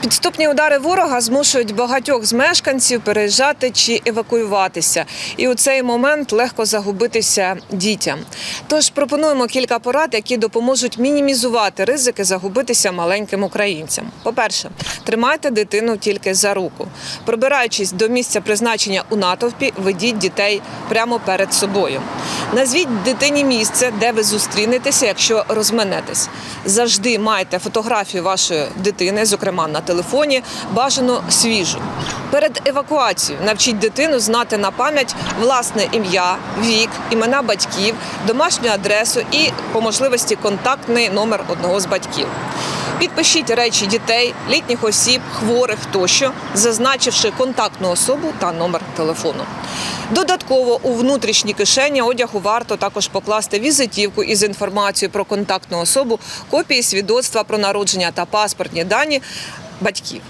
Підступні удари ворога змушують багатьох з мешканців переїжджати чи евакуюватися, і у цей момент легко загубитися дітям. Тож пропонуємо кілька порад, які допоможуть мінімізувати ризики загубитися маленьким українцям. По-перше, тримайте дитину тільки за руку. Пробираючись до місця призначення у натовпі, ведіть дітей прямо перед собою. Назвіть дитині місце, де ви зустрінетеся, якщо розменетесь. Завжди майте фотографію вашої дитини, зокрема на телефоні, бажано свіжу. Перед евакуацією навчіть дитину знати на пам'ять власне ім'я, вік, імена батьків, домашню адресу і по можливості контактний номер одного з батьків. Підпишіть речі дітей, літніх осіб, хворих тощо, зазначивши контактну особу та номер телефону. Додатково у внутрішній кишені одягу варто також покласти візитівку із інформацією про контактну особу, копії свідоцтва про народження та паспортні дані батьків.